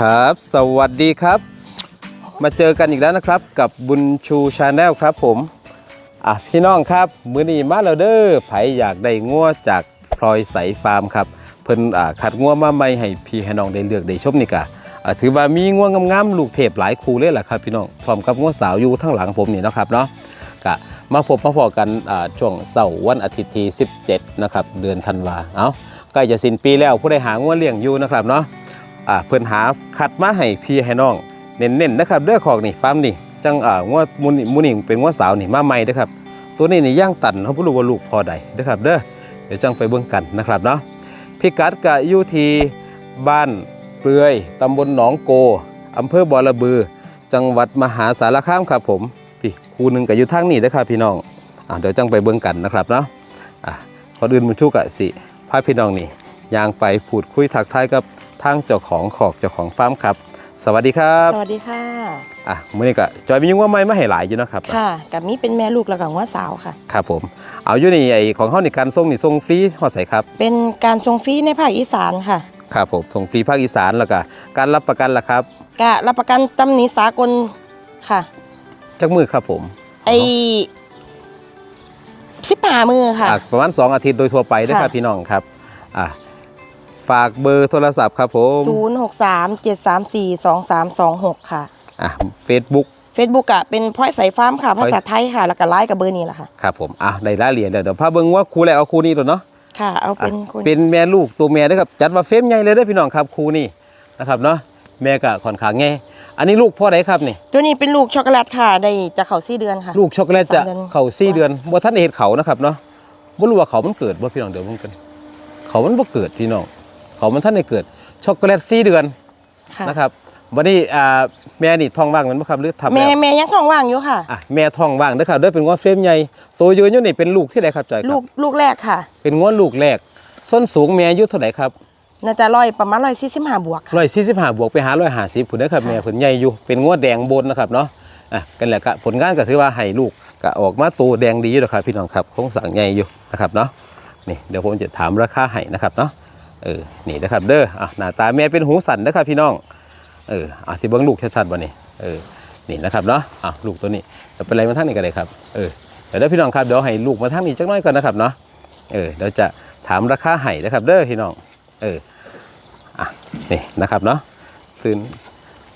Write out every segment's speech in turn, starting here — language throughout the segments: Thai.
ครับ สวัสดีครับ มาเจอกันอีกแล้วนะครับกับบุญชูชาแนลครับผมอะพี่น้องครับมื้อนี้มาแล้วเด้อไผอยากได้งัวจากพลอยใสฟาร์มครับเพิ่นอ่าคัดงัวมาใหม่ให้พี่ให้น้องได้เลือกได้ชมนี่กะอะถือว่ามีงัวงามๆลูกเทพหลายคู่เลยล่ะครับพี่น้องพร้อมกับงัวสาวอยู่ทั้งหลังผมนี่นะครับเนาะกะมาพบมาพอกันอ่าช่วงเสาร์วันอาทิตย์ที่17นะครับเดือนธันวาเอ้าใกล้จะสิ้นปีแล้วผู้ใดหางัวเลี้ยงอยู่นะครับเนาะ อ่าเพิ่นหาคัดมาให้พี่ให้น้องเน้นๆนะครับเด้อของนี่ฟาร์มนี่จังอ่างวดมูนี่มูนี่เป็นงวดสาวนี่มาใหม่เด้อครับ ตัวนี้นี่ย่างตันเขาบ่รู้ว่าลูกพอใดเด้อครับเด้อเดี๋ยวจังไปเบิ่งกันนะครับเนาะพิกัดก็อยู่ที่บ้านเปลือยตำบลหนองโกอำเภอบ่อระบือ จังหวัดมหาสารคามครับผมพี่คู่หนึ่งก็อยู่ทางนี้เด้อครับพี่น้องอ่าเดี๋ยวจังไปเบิ่งกันนะครับเนาะอะก่ออื่นมันชุกอะสิพาพี่น้องนี่ย่างไปพูดคุยทักทายกับ ทางเจ้าของขอกเจ้าของฟาร์มครับ สวัสดีครับสวัสดีค่ะอะมื่อนี้ก็จอยมียุ่งว่าไม่มาให้หลายอยู่เนาะครับค่ะกับนี้เป็นแม่ลูกแล้วกับว่าสาวค่ะครับผมเอาอยู่นี่ไอของเขาในการส่งนี่ส่งฟรีหอดใส่ครับ เป็นการทรงฟรีในภาคอีสานค่ะครับผมส่งฟรีภาคอีสานแล้วก็การรับประกันล่ะครับกะรับประกันตำหนิสากลค่ะจักมือครับผมไอสิบหามือค่ะอะ ประมาณ2อาทิตย์โดยทั่วไปเด้อครับค่ะพี่น้องครับอะ ฝากเบอร์โทรศัพท์ครับผม0 6 3 7 3 4 2 3 2 6 ค่ะอะเฟซบุ๊ก Facebook อะเป็นพลอยใสฟาร์มค่ะพลภาอยษาไทยค่ะ แล้วก็ไลน์กับเบอร์นี้แหละค่ะ ครับผมอะในรายละเอียดเดี๋ยวเดี๋ยวพาเบิ่งว่าครูแรกเอาครูนี้ตัวเนาะค่ะ เอาอะเป็นคนเป็นแม่ลูกตัวแม่เด้อครับจัดว่าเฟรมใหญ่เลยเด้อพี่น้องครับครูนี่นะครับเนาะแม่ก็ค่อนข้างใหญ่อันนี้ลูกพ่อไหนครับนี่ตัวนี้เป็นลูกช็อกโกแลตค่ะได้จะเข้าสี่เดือนค่ะ ลูกช็อกโกแลตจะสามเดือนเข่าสี่เดือนบ่ท่านได้เห็ดเขานะครับเนาะบ่รู้ว่าเขามันเกิดบ่พี่น้องเดี๋ยวเบิ่งกันเขามันบ่เกิดพี่น้อง เขามันท่านได้เกิด ช็อกโกแลตสี่เดือนค่ะนะครับวันนี้อ่าแม่นี่ท้องว่างแมันบ่ครับหรือทำแม่แล้วแม่ยังท้องว่างอยู่ค่ะ อะแม่ท้องว่างเด้อครับเด้อเป็นง้อเฟรมใหญ่โตยืนอยู่นี่เป็นลูกที่ใดครับจอยคลูรับกลูกแรกค่ะเป็นง้อลูกแรกส้นสูงแม่อายุเท่าไหร่ครับ น่าจะร้อยประมาณร้อยสี่สิบห้าบวกค่ะ145บวกไปหา150พุ่นเด้อครับแม่เพิ่นใหญ่อยู่เป็นง้อแดงบนนะครับเนาะอะกันแหละก็ผลงานก็ถือว่าให้ลูกก็ออกมาโตแดงดีอยู่แล้วครับพี่น้องครับโครงสร้างใหญ่อยู่นะครับเนาะนี่เดี๋ยวผมจะถามราคาให้นะครับเนาะ เออนี่นะครับเด้ออะหน้าตาแม่เป็นหูสันนะครับพี่น้องเอออะที่เบิ้งลูกชัดๆบ่นี่เออนี่นะครับเนาะอะลูกตัวนี้เดี๋ยวเป็นอะไรมาทางนี้กันเลยครับเออเดี๋ยวพี่น้องครับเดี๋ยวให้ลูกมาทางนี้จักน้อยก่อนนะครับเนาะเออเดี๋ยวจะถามราคาให้นะครับเด้อพี่น้องเอออะนี่นะครับเนาะตื่น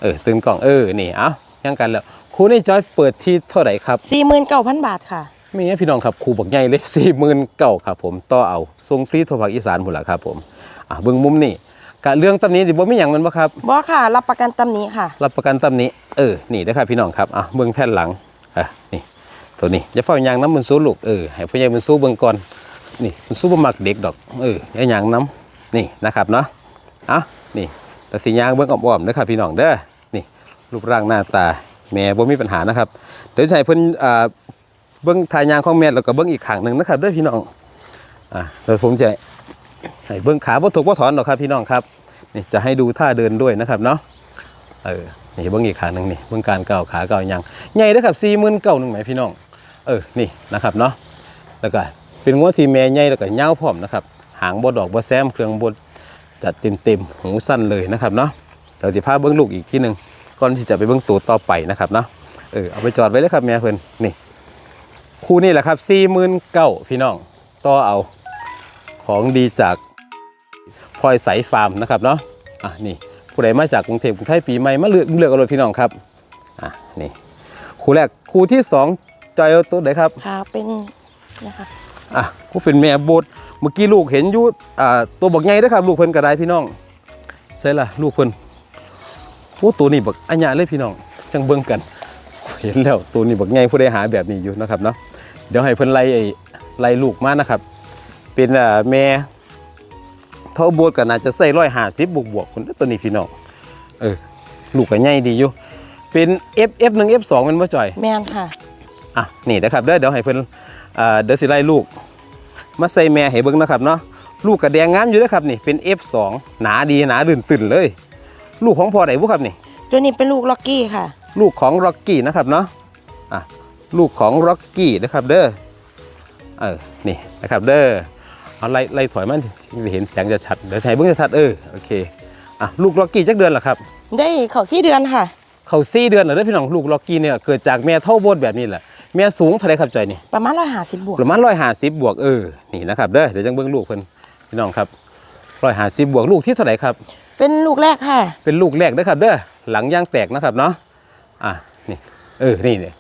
เออตื่นกล่องเออนี่เอายังกันแล้วครูนี่จอยเปิดที่เท่าไหร่ครับสี่หมื่นเก้าพันบาทค่ะ มีให้พี่น้องครับครูบักใหญ่เลยสี่หมื่นเก่าครับผมต่อเอาทรงฟรีทั่วภาคอีสานหมดละครับผมอะเบื้องมุมนี่กะเรื่องตำหนี้ดิบ่มีหยังแมันบ่ครับบอค่ะ รับประกันตำหนิค่ะ รับประกันตำหนี้เออนี่นะครับพี่น้องครับอะเบื้องแผ่นหลังอะนี่ตัวนี้อย่าเฝ้ายางน้ำมันสู้ลูกเออให้พ่อใหญ่มันสู้เบื้องก่อนนี่มันสู้บ่มักเด็กดอกเอออย่ายางน้ำนี่นะครับเนาะอะนี่แต่สียางเบื้องอ้อมๆนะครับพี่น้องเด้อนี่รูปร่างหน้าตาแม่บ่มีปัญหานะครับเดี๋ยวจะให้เพิ่นอ่า เบิ้งทายยางของแม่แล้วก็เบิ้งอีกข้างหนึ่งนะครับด้วยพี่น้องอ่าเดี๋ยวผมจะให้เบิ้งขาบ่ถกบ่ถอนหรอกครับพี่น้องครับนี่จะให้ดูท่าเดินด้วยนะครับเนาะเออนี่เบิ้งอีกขาหนึ่งนี่เบิ้งการเก่าขาเก่ายางใหญ่เด้อครับสี่หมื่นเก้าหนึ่งไหมพี่น้องเออนี่นะครับเนาะแล้วก็เป็นงัวที่แม่ใหญ่แล้วก็ยาพร้อมนะครับหางบ่ดอกบ่แซมเครื่องบดจัดเต็มเต็มหูสั้นเลยนะครับเนาะเดี๋ยวจะพาเบิ้งลูกอีกที่หนึ่งก่อนที่จะไปเบิ้งตัวต่อไปนะครับเนาะเออเอาไปจอดไว้เลยครับแม่เพิ่นนี่ คู่นี่แหละครับสี่หมื่นเก้าพี่น้องต่อเอาของดีจากพลอยใสฟาร์มนะครับเนาะอะนี่ผู้ใดมาจากกรุงเทพกรุงไทยปีใหม่มาเลือกเลือกเอาเลยพี่น้องครับอะนี่คู่แรกคู่ที่สองจอยเอาตัวไหนครับค่ะเป็นนะคะอะคู่เป็นแม่บดเมื่อกี้ลูกเห็นอยู่อ่าตัวบักใหญ่เด้อครับ ลูกเพิ่นกระไดพี่น้องใช่ละลูกเพิ่นโอ้ตัวนี้บักอัญญาเลยพี่น้องจังเบิ่งกัน เห็นแล้วตัวนี้บักใหญ่ผู้ใดหาแบบนี้อยู่นะครับเนาะ เดี๋ยวให้เพิ่นไล่ไอ้ไล่ลูกมานะครับ เป็นอ่าแม่เท่าโบดก็น่าจะใส่ร้อยห้าสิบบวกบวกๆคนตัวนี้พี่น้องเออลูกก็ใหญ่ดีอยู่ เป็น F F 1 F 2มันบ่จ่อย แมนค่ะอะนี่นะครับเด้อเดี๋ยวให้เพิ่นอ่าเดี๋ยวสิไล่ลูก มาใส่แม่ให้เบิ่งนะครับเนาะลูกกระแดงงามอยู่เด้อครับนี่เป็น F2 หนาดีหนาลื่นตื่นเลย ลูกของพ่อไหนบุครับนี่ ตัวนี้เป็นลูกล็อกกี้ค่ะ ลูกของร็อกกี้นะครับเนาะอะ ลูกของร็อกกี้นะครับเด้อเออนี่นะครับเด้อเอาไล่ไล่ถอยมันเห็นแสงจะชัดเดี๋ยวถ่ายเบิ่งจะชัดเออโอเคอะลูกล็อกกี้จักเดือนเหรอครับ ได้เขาสี่เดือนค่ะ เขาสี่เดือนเหรอเด้อพี่น้องลูกล็อกกี้เนี่ยเกิดจากแม่เท่าโบดแบบนี้แหละแม่สูงเท่าไรครับจอยนี่ประมาณร้อยห้าสิบบวกประมาณร้อยห้าสิบบวกเออนี่นะครับเด้อเดี๋ยวจังเบิ้งลูกเพิ่นพี่น้องครับร้อยห้าสิบบวกลูกที่เท่าไหร่ครับ เป็นลูกแรกค่ะ เป็นลูกแรกนะครับเด้อหลังย่างแตกนะครับเนาะอะนี่เออนี่เนี่ย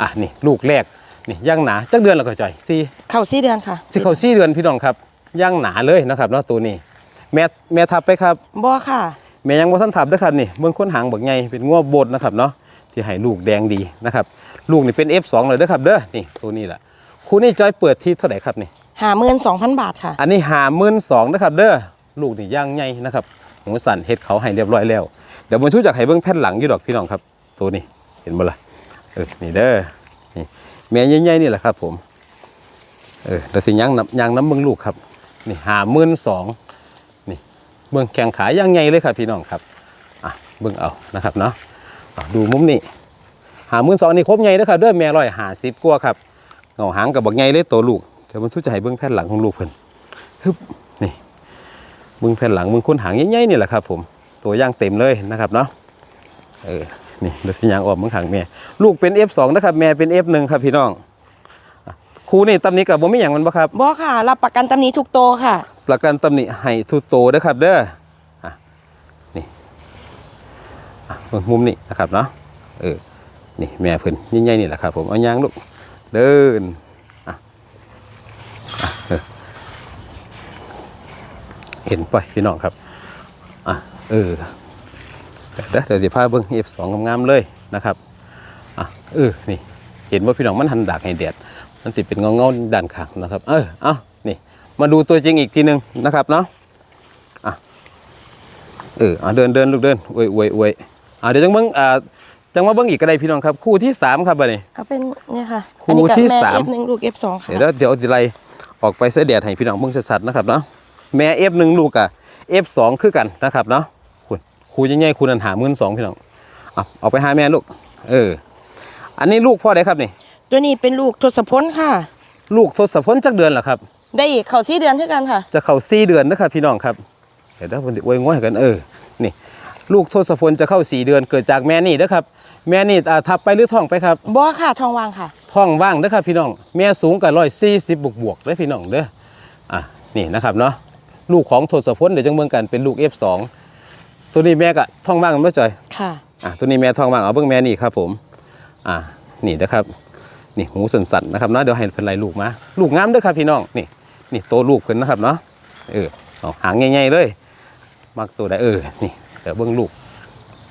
อะนี่ลูกแรกนี่ย่างหนาจักเดือนแล้วก็จ่อยสี่เขาสี่เดือนค่ะสิเขาสี่เดือนพี่น้องครับย่างหนาเลยนะครับเนาะตัวนี้ แม่แม่ทับไปครับบอค่ะ แม่ยังบ่ทันทับเด้อครับนี่เบิ่งค้นหางบักใหญ่เป็นงัวโบดนะครับเนาะที่ให้ลูกแดงดีนะครับลูกนี่เป็น F2 เลยเด้อครับเด้อนี่ตัวนี้แหละคู่นี้จอยเปิดที่เท่าไหร่ครับนี่หาหมื่นสองพันบาทค่ะ อันนี้หาหมื่นสองนะครับเด้อลูกนี่ย่างใหญ่นะครับหูสั่นเฮ็ดเขาให้เรียบร้อยแล้ว เดี๋ยวมันชูจากให้เบิ้งแผ่นหลังอยู่ดอกพี่น้องครับ ตัวนี้เห็นบ่ล่ะ เออนี่เด้อนี่แม่ใหญ่ๆนี่แหละครับผมเออแล้วสิย่งน้ำย่างน้ำเบิ้งลูกครับนี่หาหมื่นสองนี่เบิ้งแข้งขาย่างใหญ่เลยครับพี่น้องครับอะเบิ้งเอานะครับเนาะะดูมุมนี้หาหมื่นสองนี่ครบใหญ่เด้อครับเด้อแม่ร้อยหาสิบกว่าครับเงาหางกับบักใหญ่เลยตัวลูกเดี๋ยวมันชูจะให้เบิ้งแผ่นหลังของลูกเพิ่นฮึบนี่มึงแผ่นหลังมึงค้นหางใหญ่ๆนี่แหละครับผมตัวย่างเต็มเลยนะครับเนาะเออ นี่เดี๋ยวสิยางออกมึงหางแม่ลูกเป็น F2 นะครับแม่เป็น F1 ครับพี่น้องอะครูนี่ตำหนี้กับบ่มีหยังมันบ่ครับบอค่ะ รับประกันตำหนี้ทุกโตวค่ะ ประกันตำหนิให้สุดโตเด้อครับเด้ออะนี่อะเบิ่งมุมนี้นะครับเนาะเออนี่แม่เพิ่นใหญ่ๆนี่แหละครับผมเอายางลูกเดินอะอะเออเห็นไปพี่น้องครับอะเออ เดี๋ยวเด้อเดี๋ยวสิพาเบิ่ง F2 งามๆเลยนะครับอะเออนี่เห็นว่าพี่น้องมันหันดากให้แดดมันติดเป็นเงาเงาๆด้านข้างนะครับ เออเอานี่มาดูตัวจริงอีกทีหนึ่งนะครับเนาะอะเอออะเดินเดินลูกเดินอวยอวยอวยอะเดี๋ยวจังเบิ้งอ่าจังว่าเบิ้งอีกก็ได้พี่น้องครับ คู่ที่สามครับบัดนี้เอาเป็นเนี่ยค่ะคู่อันนี้กับที่แม่สาม F หนึ่งลูก F สองค่ะเดี๋ยวเดี๋ยวเอาสิไรออกไปเสยแดดให้พี่น้องเบิ้งชัดๆนะครับเนาะแม่ F หนึ่งลูกกับ F สองคือกันนะครับเนาะ คุณครูใหญ่ๆคุณอันหาหมื่นสองพี่น้องอะเอาไปหาแม่ลูก เออ อันนี้ลูกพ่อได้ครับนี่ ตัวนี้เป็นลูกทศพลค่ะ ลูกทศพลจักเดือนเหรอครับ ได้เขาสี่เดือนเท่ากันค่ะ จะเข้าสี่เดือนนะครับพี่น้องครับเดี๋ยวเดี๋ยวผมจะอวยง้อยกันเออ นี่ ลูกทศพลจะเข้าสี่เดือนเกิดจากแม่นี่นะครับ แม่นี่อ่าทับไปหรือท้องไปครับบอค่ะทองวางค่ะท้องว่างนะครับพี่น้อง แม่สูงกับร้อยสี่สิบบวกบวกๆเด้อพี่น้องเด้อ อะ นี่นะครับเนาะ ลูกของทศพลเดี๋ยวจังเมืองกันเป็นลูก F2 ตัวนี้แม่ก็ท้องว่างกันเมื่อจอยค่ะอะตัวนี้แม่ท้องว่างเอาเบิ่งแม่นี่ครับผม อะนี่นะครับนี่หูสันๆนะครับเนาะเดี๋ยวให้เป็นไรลูกมาลูกงามเด้อครับพี่น้องนี่นี่โตลูกเพิ่นนะครับเนาะเออเอาหางใหญ่ๆเลย มักตัวได้เออนี่เดี๋ยวเบิ่งลูก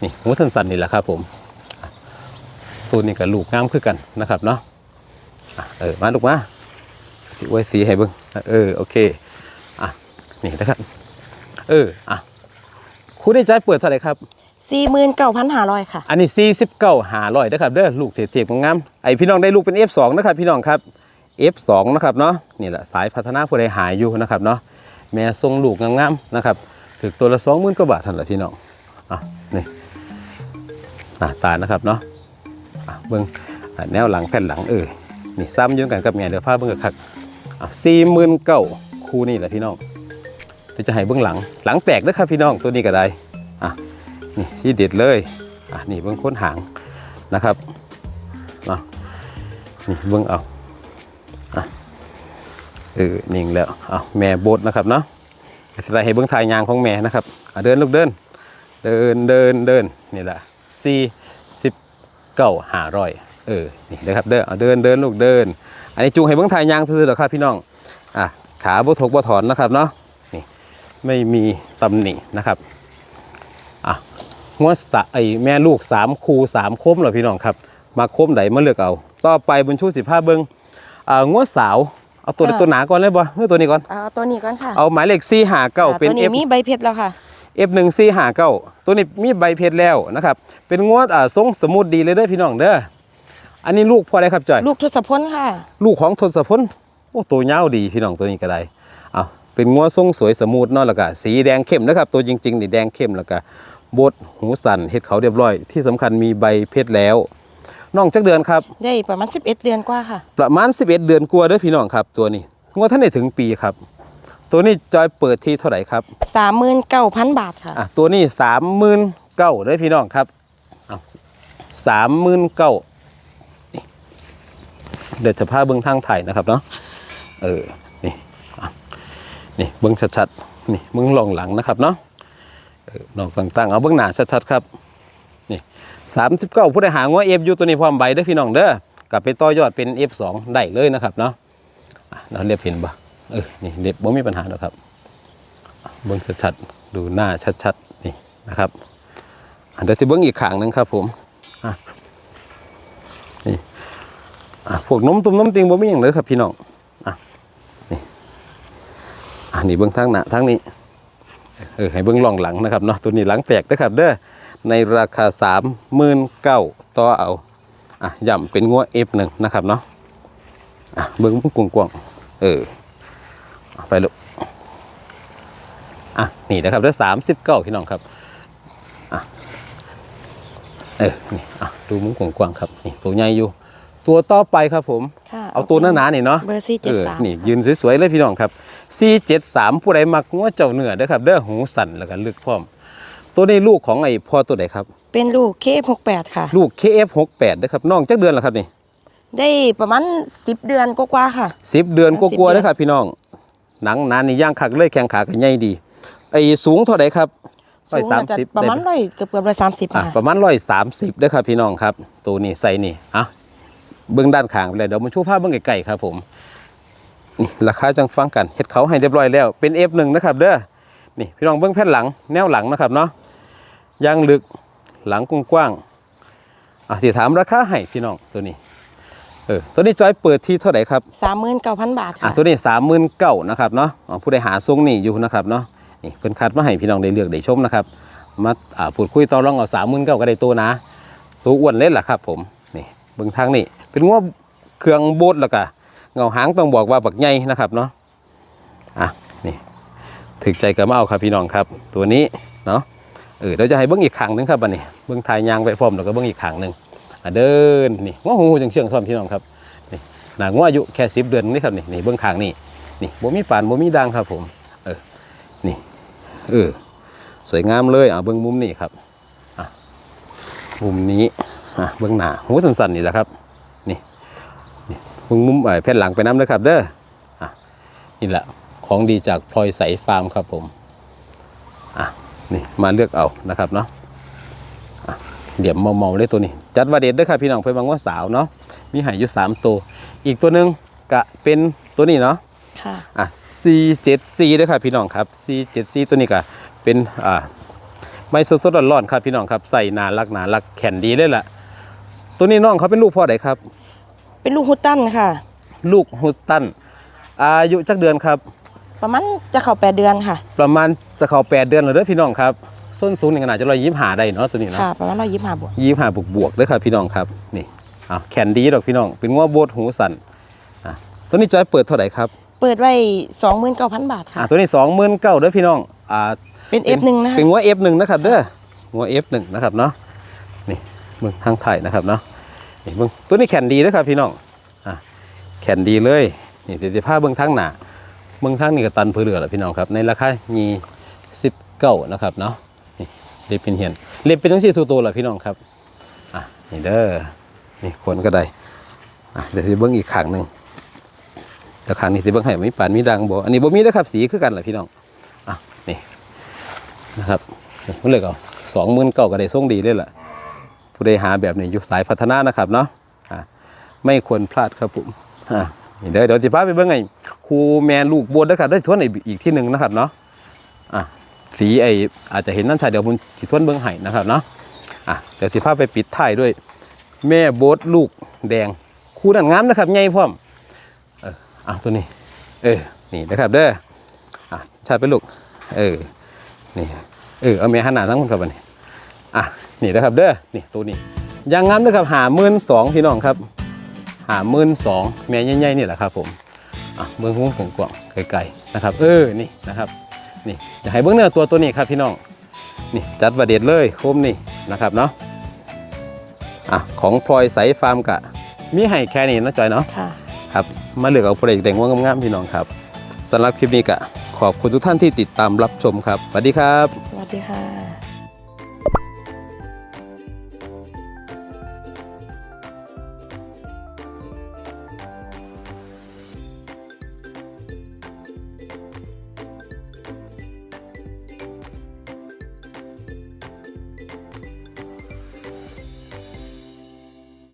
นี่หูสันๆนี่แหละครับผมอะตัวนี้กับลูกงามคือกันนะครับเนาะอะเออมาลูกมาสีไว้สีให้เบิ่งเออโอเคอะนี่นะครับเอออะ ครูได้ใจายเปิดเท่าไหร่ครับสี่หมื่นเก้าพันห้าร้อยค่ะ อันนี้ 49หาร้อยนะครับเด้อลูกเทียบๆงามๆไอพี่น้องได้ลูกเป็น F2 นะครับพี่น้องครับ F2 นะครับเนาะนี่แหละสายพัฒนาผู้ใดหายอยู่นะครับเนาะแม่ทรงลูกงามๆนะครับถึกตัวละ20,000กว่าบาทเท่านั้นแหละพี่น้องอะนี่หน้าตานะครับเนาะอะเบิ่งอะแนวหลังแผ่นหลังเออนี่ซ้ำอยืนกันกับแม่เดี๋ยวพาเบิ่งกันครับอะ49,000คู่นี่แหละพี่น้อง เดี๋ยวจะให้เบิ่งหลัง หลังแตกเด้ครับพี่น้องตัวนี้ก็ได้อะนี่ที่เด็ดเลยอะนี่เบื้องค้นหางนะครับเนาะนี่เบื้องเอาอะเออนิ่งแล้วเอาแม่โบดนะครับเนาะสไลด์ให้เบื้องทายยางของแม่นะครับอะเดินลูกเดิน เดินเดินเดินนี่แหละสี่สิบเก้าหาร้อยเออนี่นะครับเดินเอเดินเดินลูกเดิน อันนี้จูงให้เบื้องทายยางซื่อๆหรอครับพี่น้องอะขาบ่ถกบ่ถอนนะครับเนาะ ไม่มีตำหนินะครับงวดสะไอแม่ลูกสามคูสามคมเหรอพี่น้องครับ มาคมใดมาเลือกเอา ต่อไปบนชูสิผ้าเบิงอ่างวดสาวเอาตัวค่ะตัวหนาก่อนเลยบ่เฮ้ยตัวนี้ก่อนเอาตัวนี้ก่อนค่ะเอาหมายเลขสี่หาเก้าอ่าเป็นตัวนี้ F มีใบเพชรแล้วค่ะ F หนึ่งสี่หาเก้าตัวนี้มีใบเพชรแล้วนะครับ เป็นงวดอ่าทรงสมุดดีเลยเด้อพี่น้องเด้ออันนี้ลูกพ่ออะไรครับจอย ลูกทศพลค่ะ ลูกของทศพลโอ้ตัวยาวดีพี่น้องตัวนี้ก็ได้ เอาเป็นงัวทรงสวยสมูทเนาะแล้วก็สีแดงเข้มนะครับ ตัวจริงๆนี่แดงเข้มแล้วก็บดหูสันเห็ดเขาเรียบร้อย ที่สำคัญมีใบเพชรแล้วน้องจักเดือนครับได้ประมาณ 11 เดือนกว่าค่ะ ประมาณ 11 เดือนกว่าเด้อพี่น้องครับ ตัวนี้งัวท่านได้ถึงปีครับ ตัวนี้จอยเปิดที่เท่าไหร่ครับสามหมื่นเก้าพันบาทค่ะอะตัวนี้สามหมื่นเก้าเลยพี่น้องครับสามหมื่นเก้าเดี๋ยวจะพาเบิ้งทางไทยนะครับเนาะเออนี่อะ นี่เบิ้องชัดๆนี่เบิ้องลองหลังนะครับเนาะเออลองต่างๆ เอาเบิ้องหน้าชัดๆครับนี่สามสิบเก้าผู้ใดหางว่าเอฟยูตัวนี้พร้อมใบเด้อพี่น้องเด้อกลับไปต่อยอดเป็น F2 ได้เลยนะครับเนาะเราเรียบเห็นปะเออนี่เรียบบ่มีปัญหาหรอกครับเบิ้องชัดๆดูหน้าชัดๆนี่นะครับเดี๋ยวจะเบิ้องอีกขางหนึ่งครับผมอะนี่อะพวกนมตุ่มนมติงบ่มีอย่างเลยครับพี่น้อง อะนี่เบิ้องทางหน้าทางนี้เออให้เบิ้องล่องหลังนะครับเนาะตัวนี้หลังแตกนะครับเด้อในราคาสามหมื่นเก้าต่อเอาอะย่ำเป็นงัว F1 นะครับเนาะอะเบิ้องกวางๆเออเอาไปลูกอะนี่นะครับได้สามสิบเก้าพี่น้องครับอะเออนี่อะดูมุ้งกว้างๆครับนี่ตัวใหญ่อยู่ตัวต่อไปครับผมค่ะ เอาตัวหนาๆนี่เนาะเบอร์สี่เจ็เอดอสามนี่ยืนสวยๆเลยพี่น้องครับ473ผู้ใดมักงัวเจ้าเนื้อเด้อครับเด้อหูสั่นแล้วก็ลึกพร้อม ตัวนี้ลูกของไอ้พ่อตัวไหนครับ เป็นลูกเคฟหกแปดค่ะ ลูก KF68 เด้อครับน้องจักเดือนแล้วครับนี่ ได้ประมาณสิบเดือนกว่าๆค่ะ10เดือนก10ลัวาๆเดือนเด้อครับพี่น้องหนังหนานนี่ย่างคักเลยแข้งขาก็ใหญ่ดีไอ้สูงเท่าไหร่ครับสูงน่าจะ130ประมาณได้ไหร้อยเกือบเกือบร้อยสามสิบอะค่ะประมาณร้อยสามสิบด้วยครับพี่น้องครับ ตัวนี้ใส่นี่อะ เบื้องด้านข้างไปเลยเดี๋ยวมันชูภาพเบื้องไกลๆครับผมนี่ราคาจังฟังกันเฮ็ดเขาให้เรียบร้อยแล้ว เป็น F1 นะครับเด้อนี่พี่น้องเบื้องแผ่นหลังแนวหลังนะครับเนาะยางลึกหลังกว้างๆอะสิถามราคาให้พี่น้องตัวนี้เออตัวนี้จอยเปิดที่เท่าไหร่ครับสามหมื่นเก้าพันบาทอะค่ะตัวนี้สามหมื่นเก้านะครับเนาะอ๋อผู้ใดหาทรงนี่อยู่นะครับเนาะนี่เพิ่นคัดมาให้พี่น้องได้เลือกได้ชมนะครับมาอ่าพูดคุยต่อรองเอาสามหมื่นเก้าก็ได้ตัวนะ ตัวอ้วนเล่นล่ะครับผมนี่ เบื้องทางนี่เป็นงัวเครื่องโบดแล้วก็เงาหางต้องบอกว่าบักใหญ่นะครับเนาะอะนี่ถึกใจก็มาเอาครับพี่น้องครับ ตัวนี้เนาะเออเดี๋ยวจะให้เบิ้งอีกขางหนึงครับบัดนี้เบิ้งทายยางไปพร้อมแล้วก็เบิ้งอีกขางหนึงอะเดินนี่งัวหูจังเชื่องท่อมพี่น้องครับนี่หนางัวอายุแค่สิบเดือนนี่ครับนี่นี่เบิ้งขางนี่นี่บ่มีปานบ่มีดังครับผมเออนี่เออสวยงามเลยอะเบิ้งมุมนี่ครับอะมุมนี้ เบื้องหน้าหูสั้นๆนี่แหละครับ นี่นี่เบื้องมุมเอ่อแผ่นหลังไปน้ำเลยครับ เด้ออะนี่แหละของดีจากพลอยใสฟาร์มครับผมอะนี่มาเลือกเอานะครับเนาะอะเดี๋ยวเมาๆเลยตัวนี้ จัดวาเด็ดเด้วยครับพี่น้องเพื่อนบางว่าสาวเนาะมีใหายอยู่สามตัว อีกตัวหนึ่งกะเป็นตัวนี้เนาะค่ะอะ C7C ด้วยครับพี่น้องครับ C7C ตัวนี้ก็เป็นอ่าไม่สดๆร้อนๆครับพี่น้องครับใส่นารักนารักแข็งดีเลยล่ะ ตัวนี้น้องเขาเป็นลูกพ่อไหนครับ เป็นลูกฮุตตันค่ะ ลูกฮุสตัน อายุจักเดือนครับ ประมาณจะเข้าแปดเดือนค่ะ ประมาณจะเข้าแปดเดือนแล้วเด้อพี่น้องครับส้นสูงในขนาดจะร้อยยี่หาได้เนาะตัวนี้เนาะค่ะประมาณร้อยยี่สิบห้าบวกยี่หาบวกบวกๆเด้อครับพี่น้องครับนี่เอาแขนดีดอกพี่น้อง เป็นง้อโบดหูสันอะตัวนี้จอยเปิดเท่าไหร่ครับเปิดไว้สองหมื่นเก้าพันบาทอะค่ะตัวนี้สองหมื่นเก้าเด้อพี่น้องอ่าเป็นเอฟหนึ่งนะคะเป็นงัว F1 นะครับเด้องัว F1 นะครับเนาะนี่เบิ่งทางไทยนะครับเนาะ นี่เบิ่งตัวนี้แขนดีนะครับพี่น้องอะแขนดีเลยนี่เดี๋ยวจะพาเบิ่งทางหนาเบิ่งทางนี่ก็ตันเพื่อเหลือแหละพี่น้องครับในราคามีสิบเก้านะครับเนาะนี่เล็บเป็นเหียนเล็บเป็นทั้งสี่ตัวตัวแหละพี่น้องครับอะนี่เด้อนี่ขนก็ได้อะเดี๋ยวจะเบิ่งอีกข้างหนึ่งแต่ข้างนี้จะเบิ่งให้มีปานมีดังบ่อันนี้บ่มีนะครับสีคือกันแหละพี่น้องอะนี่นะครับมันเลยเอาสองหมื่นเก้าก็ได้ส่งดีเลยล่ะ ผู้ใดหาแบบนี้อยู่สายพัฒนานะครับเนาะไม่ควรพลาดครับผมนี่เดี๋ยวเดี๋ยวจะพาไปเบิ่งไงครูแมนลูกบวชนะครับได้ทวนอีกอีกที่หนึ่งนะครับเนาะสีไออาจจะเห็นน้ำชายเดี๋ยวผมสิทวนเบิ่งให้นะครับเนาะเดี๋ยวสิพาไปปิดท้ายด้วย แม่โบสลูกแดงคู่นั้นงามนะครับใหญ่พร้อมเอออะตัวนี้ เออนี่นะครับเด้ออะชาติไปลูกเออนี่เออเอาแม่หันหน้าทั้งคนครับอันนี้ อะนี่นะครับเด้อนี่ตัวนี้ยางงามเด้อครับหาหมื่นสองพี่น้องครับหาหมื่นสองแม่ใหญ่ๆนี่แหละครับผมอะเบื้องหุ้มกว้างๆไกลๆนะครับ เออนี่นะครับนี่อยากให้เบื้องเนื้อตัวตัวนี้ครับพี่น้องนี่จัดประเด็ดเลยโคมนี่นะครับเนาะอะของพลอยใสฟาร์มกะมีให้แค่นี้นะจอยเนาะค่ะครับมาเลือกเอาโปรเจกต์แดงว่างามๆพี่น้องครับสำหรับคลิปนี้ก็ขอขอบคุณทุกท่านที่ติดตามรับชมครับสวัสดีครับสวัสดีค่ะ